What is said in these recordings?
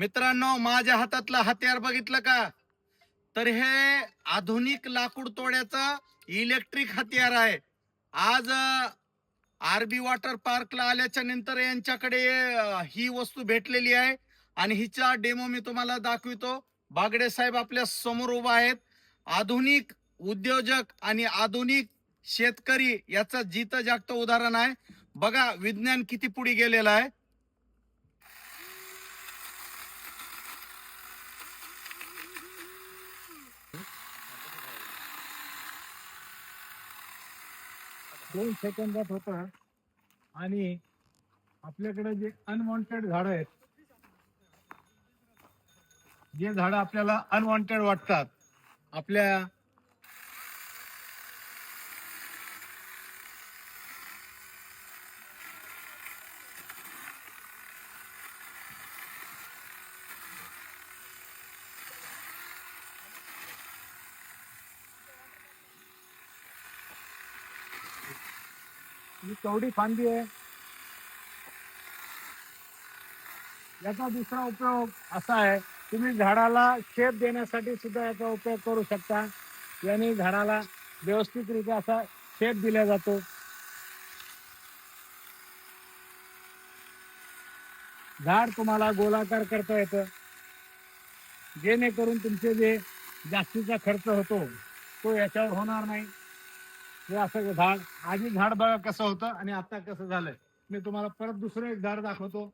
मित्रांनो माझ्या हातातलं हत्यार बघितलं का? तर हे आधुनिक लाकूड तोड्याचं इलेक्ट्रिक हत्यार आहे. आज आरबी वॉटर पार्कला आल्याच्यानंतर यांच्याकडे ही वस्तू भेटलेली आहे. आणि हिचा डेमो मी तुम्हाला दाखवितो. बागडे साहेब आपल्यासमोर उभा आहेत. आधुनिक उद्योजक आणि आधुनिक शेतकरी याचं जित जागत उदाहरण आहे. बघा विज्ञान किती पुढे गेलेलं आहे. दोन सेकंदात होत. आणि आपल्याकडे जे अनवॉन्टेड झाड आहेत जे झाड आपल्याला अनवॉन्टेड वाटतात आपल्या ही चौडी फांदी आहे. याचा दुसरा उपयोग असा आहे तुम्ही झाडाला शेप देण्यासाठी सुद्धा याचा उपयोग करू शकता. याने झाडाला व्यवस्थितरित्या असा शेप दिला जातो. झाड तुम्हाला गोलाकार करता येतं. जेणेकरून तुमचे जे जास्तीचा खर्च होतो तो याच्यावर होणार नाही. हे असं झाड. आधी झाड बघा कसं होतं आणि आता कसं झालंय. मी तुम्हाला परत दुसरं एक झाड दाखवतो.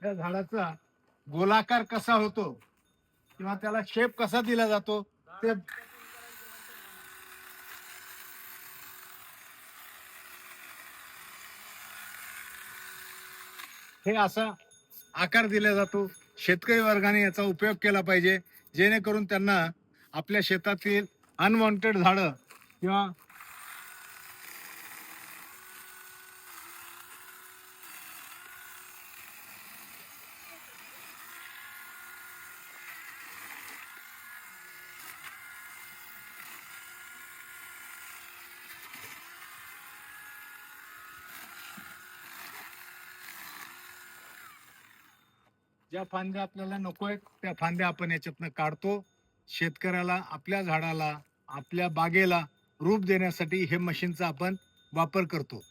या झाडाचा गोलाकार कसा होतो किंवा त्याला शेप कसा दिला जातो ते हे असा आकार दिला जातो. शेतकरी वर्गाने याचा उपयोग केला पाहिजे. जेणेकरून त्यांना आपल्या शेतातील अनवॉन्टेड झाडं किंवा ज्या फांद्या आपल्याला नको आहेत त्या फांद्या आपण याच्यातनं काढतो. शेतकऱ्याला आपल्या झाडाला आपल्या बागेला रूप देण्यासाठी हे मशीनचा आपण वापर करतो.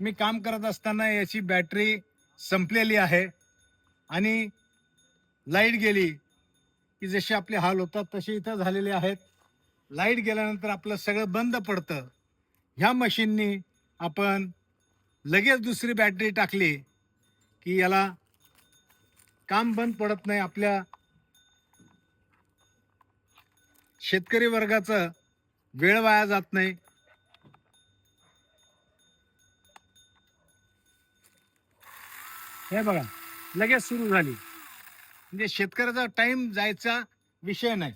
मी काम करत असताना याची बॅटरी संपलेली आहे आणि लाइट गेली. की जसे आपले हाल होतात तसे इथं झालेले आहेत. लाइट गेल्यानंतर आपलं सगळं बंद पडतं. ह्या मशीननी आपण लगेच दुसरी बॅटरी टाकली की याला काम बंद पडत नाही. आपल्या शेतकरी वर्गाचं वेळ वाया जात नाही. हे बघा लगेच सुरू झाली. म्हणजे शेतकऱ्याचा टाइम जायचा विषय नाही.